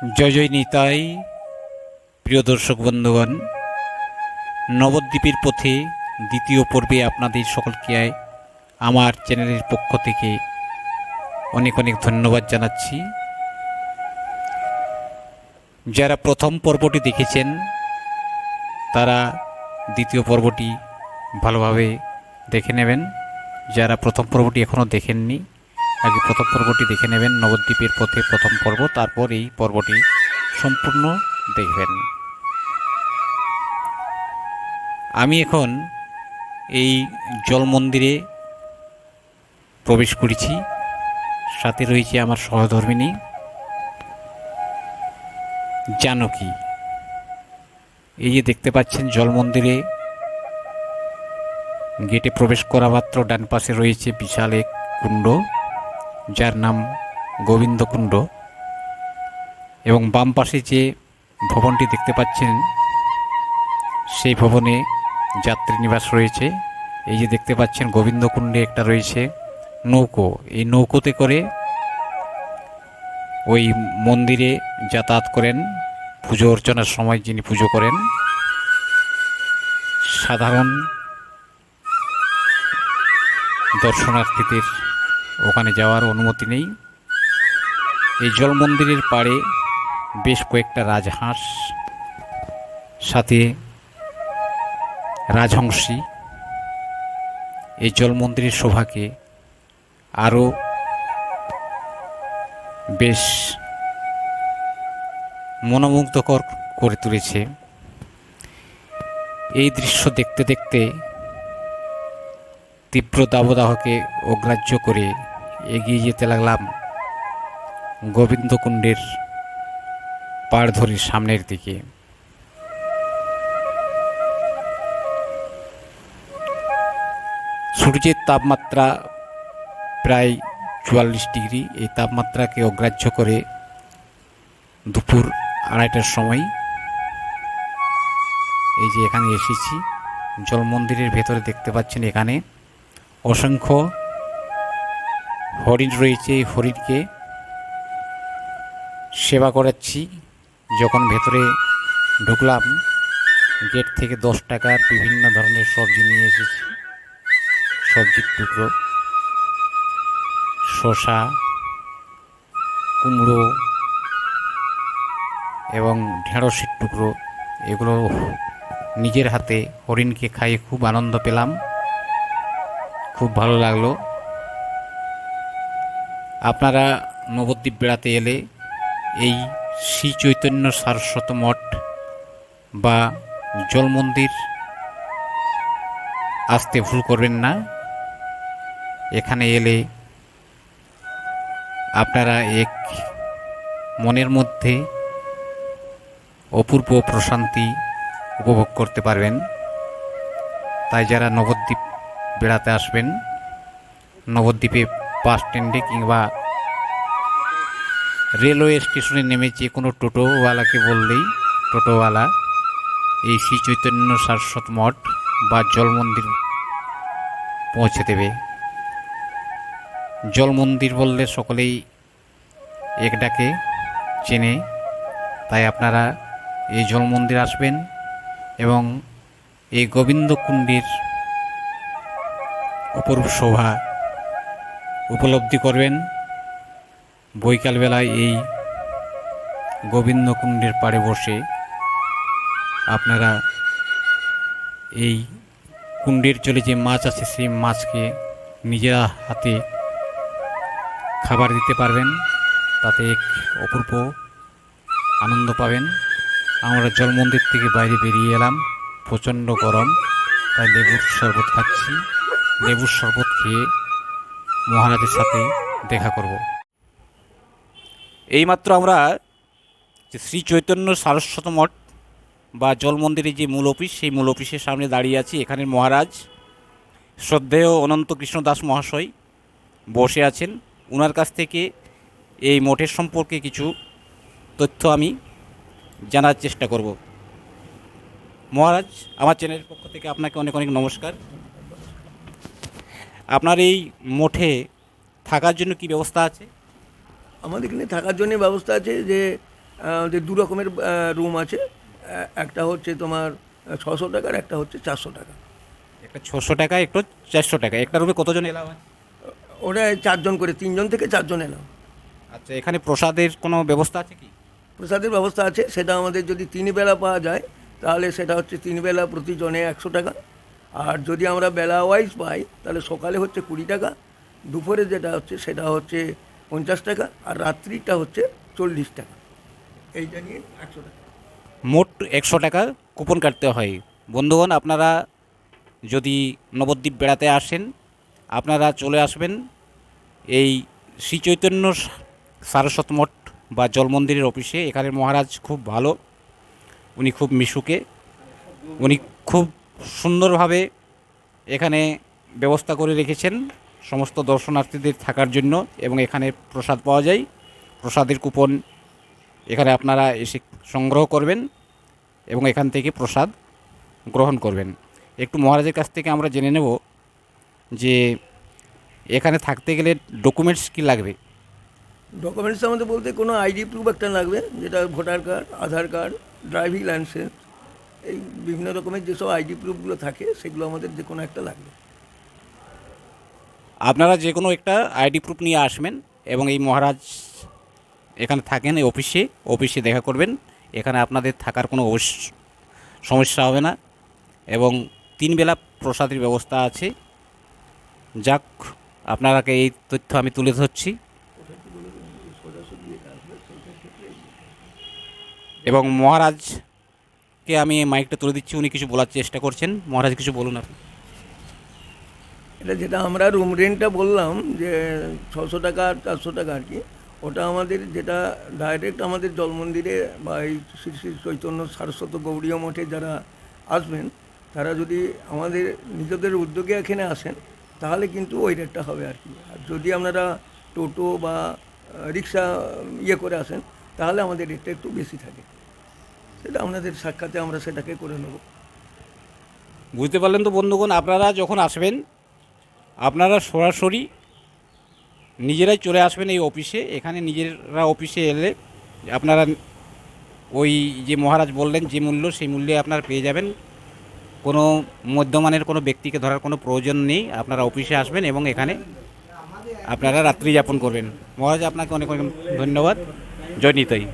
জয় জয় নিতাই, প্রিয় দর্শক বন্ধুগণ। নবদ্বীপের পথে দ্বিতীয় পর্বে আপনাদের সকলকে আমার চ্যানেলের পক্ষ থেকে অনেক অনেক ধন্যবাদ জানাচ্ছি। যারা প্রথম পর্বটি দেখেছেন, তারা দ্বিতীয় পর্বটি ভালোভাবে দেখে নেবেন। যারা প্রথম পর্বটি এখনও দেখেননি আগে প্রথম পর্বটি দেখে নেবেন, নবদ্বীপের পথে প্রথম পর্ব, তারপর এই পর্বটি সম্পূর্ণ দেখবেন। আমি এখন এই জল মন্দিরে প্রবেশ করেছি, সাথে রয়েছে আমার সহধর্মিনী জানকী। এই যে দেখতে পাচ্ছেন, জল মন্দিরে গেটে প্রবেশ করা মাত্র, ডান পাশে রয়েছে বিশাল এক কুণ্ড। যার নাম গোবিন্দ কুণ্ড এবং বাম পাশে যে ভবনটি দেখতে পাচ্ছেন, সেই ভবনে যাত্রী নিবাস রয়েছে। এই যে দেখতে পাচ্ছেন গোবিন্দ কুণ্ডে একটা রয়েছে নৌকো। এই নৌকোতে করে ওই মন্দিরে যাতায়াত করেন। পুজো অর্চনার সময় যিনি পুজো করেন, সাধারণ দর্শনার্থীদের ওখানে যাওয়ার অনুমতি নেই। এই জল মন্দিরের পাড়ে বেশ কয়েকটা রাজহাঁস, সাথে রাজহংসী। এই জল মন্দিরের শোভাকে আরও বেশ মনোমুগ্ধকর করে তুলেছে। এই দৃশ্য দেখতে দেখতে তীব্র দাবদাহকে অগ্রাহ্য করে এগিয়ে যেতে লাগলাম গোবিন্দকুণ্ডের পাড় ধরে সামনের দিকে। সূর্যের তাপমাত্রা প্রায় চুয়াল্লিশ ডিগ্রি। এই তাপমাত্রাকে অগ্রাহ্য করে দুপুর আড়াইটার সময় এই যে এখানে এসেছি জল মন্দিরের ভেতরে দেখতে পাচ্ছেন এখানে অসংখ্য হরিণ রয়েছে এই হরিণকে সেবা করাচ্ছি। যখন ভেতরে ঢুকলাম, গেট থেকে দশ টাকার বিভিন্ন ধরনের সবজি নিয়ে এসেছি। সবজির টুকরো, শসা, কুমড়ো এবং ঢেঁড়সের টুকরো। এগুলো নিজের হাতে হরিণকে খাইয়ে খুব আনন্দ পেলাম। খুব ভালো লাগল। আপনারা নবদ্বীপ বেড়াতে এলে এই শ্রী চৈতন্য সারস্বত মঠ বা জল মন্দির আসতে ভুল করবেন না। এখানে এলে আপনারা এক মনের মধ্যে অপূর্ব প্রশান্তি উপভোগ করতে পারবেন। তাই যারা নবদ্বীপ বেড়াতে আসবেন, নবদ্বীপে বাস স্ট্যান্ডে কিংবা রেলওয়ে স্টেশনে নেমে যে কোনো টোটোওয়ালাকে বললেই টোটোওয়ালা, এই শ্রী চৈতন্য সারস্বত মঠ বা জল মন্দির পৌঁছে দেবে। জল মন্দির বললে সকলেই এক ডাকে চেনে, তাই আপনারা এই জল মন্দির আসবেন এবং এই গোবিন্দ কুণ্ডের অপরূপ শোভা উপলব্ধি করবেন। বৈকালবেলায় এই গোবিন্দ কুণ্ডের পাড়ে বসে আপনারা এই কুণ্ডের চলে যে মাছ আছে, সেই মাছকে নিজেরা হাতে খাবার দিতে পারবেন। তাতে এক অপূর্ব আনন্দ পাবেন। আমরা জল মন্দির থেকে বাইরে বেরিয়ে এলাম। প্রচণ্ড গরম, তাই লেবুর শরবত খাচ্ছি। লেবুর শরবত খেয়ে মহারাজের সাথে দেখা করব। এইমাত্র আমরা যে শ্রী চৈতন্য সারস্বত মঠ বা জল মন্দিরের যে মূল অফিস, সেই মূল অফিসের সামনে দাঁড়িয়ে আছি। এখানের মহারাজ শ্রদ্ধেয় অনন্ত কৃষ্ণ দাস মহাশয় বসে আছেন। ওনার কাছ থেকে এই মঠের সম্পর্কে কিছু তথ্য আমি জানার চেষ্টা করব। মহারাজ, আমার চ্যানেলের পক্ষ থেকে আপনাকে অনেক অনেক নমস্কার। আপনার এই মঠে থাকার জন্য কি ব্যবস্থা আছে? আমাদের এখানে থাকার জন্য ব্যবস্থা আছে যে আমাদের দু রকমের রুম আছে। একটা হচ্ছে তোমার ছশো টাকার একটা হচ্ছে চারশো টাকা। একটা ছশো টাকা একটু চারশো টাকা। একটা রুমে কতজন এলাম হয় ওটা চারজন করে তিনজন থেকে চারজন এলাম আচ্ছা এখানে প্রসাদের কোনো ব্যবস্থা আছে কি? প্রসাদের ব্যবস্থা আছে। সেটা আমাদের যদি তিন বেলা পাওয়া যায় তাহলে সেটা হচ্ছে তিন বেলা প্রতি জনে একশো টাকা। আর যদি আমরা বেলা ওয়াইজ পাই, তাহলে সকালে হচ্ছে কুড়ি টাকা, দুপুরে যেটা হচ্ছে সেটা হচ্ছে পঞ্চাশ টাকা, আর রাত্রিটা হচ্ছে চল্লিশ টাকা। এইটা নিয়ে একশো টাকা। মোট একশো টাকা কুপন কাটতে হয়। বন্ধুগণ, আপনারা যদি নবদ্বীপ বেড়াতে আসেন, আপনারা চলে আসবেন এই শ্রী চৈতন্য সারস্বত মঠ বা জল মন্দিরের অফিসে। এখানের মহারাজ খুব ভালো, উনি খুব মিশুকে, উনি খুব সুন্দরভাবে এখানে ব্যবস্থা করে রেখেছেন সমস্ত দর্শনার্থীদের থাকার জন্য এবং এখানে প্রসাদ পাওয়া যায়। প্রসাদের কুপন এখানে আপনারা এসে সংগ্রহ করবেন এবং এখান থেকে প্রসাদ গ্রহণ করবেন। একটু মহারাজের কাছ থেকে আমরা জেনে নেব যে এখানে থাকতে গেলে ডকুমেন্টস কি লাগবে? ডকুমেন্টস আমাদের বলতে কোনো আইডি প্রুফ একটা লাগবে, যেটা voter card, Aadhaar card, driving licence এই বিভিন্ন রকমের যেসব আইডি প্রুফগুলো থাকে, সেগুলো আমাদের যে কোনো একটা লাগবে। আপনারা যে কোনো একটা আইডি প্রুফ নিয়ে আসবেন এবং এই মহারাজ এখানে থাকেন, এই অফিসে অফিসে দেখা করবেন। এখানে আপনাদের থাকার কোনো সমস্যা হবে না এবং তিন বেলা প্রসাদের ব্যবস্থা আছে। যাক, আপনারাকে এই তথ্য আমি তুলে ধরছি। এবং মহারাজকে আমি মাইকটা তুলে দিচ্ছি, উনি কিছু বলার চেষ্টা করছেন। মহারাজ, কিছু বলুন আপনি। এটা যেটা আমরা রুম রেন্টটা বললাম, যে ছশো টাকা আর চারশো টাকা আর কি, ওটা আমাদের যেটা ডাইরেক্ট আমাদের জল মন্দিরে বা এই শ্রী শ্রী চৈতন্য সারস্বত গৌরীয় মঠে যারা আসবেন, তারা যদি আমাদের নিজেদের উদ্যোগে এখানে আসেন, তাহলে কিন্তু ওই রেটটা হবে আর কি। আর যদি আপনারা টোটো বা রিক্সা ইয়ে করে আসেন, তাহলে আমাদের রেটটা একটু বেশি থাকে। সেটা আপনাদের সাক্ষাতে আমরা সেটাকে করে নেব। বুঝতে পারলেন তো বন্ধুগণ, আপনারা যখন আসবেন, আপনারা সরাসরি নিজেরাই চলে আসবেন এই অফিসে। এখানে নিজেরা অফিসে এলে আপনারা ওই যে মহারাজ বললেন, যে মূল্য সেই মূল্যে আপনারা পেয়ে যাবেন। কোনো মধ্যমানের কোনো ব্যক্তিকে ধরার কোনো প্রয়োজন নেই। আপনারা অফিসে আসবেন এবং এখানে আপনারা রাত্রি যাপন করবেন। মহারাজ, আপনাকে অনেক অনেক ধন্যবাদ। জয় নিতাই।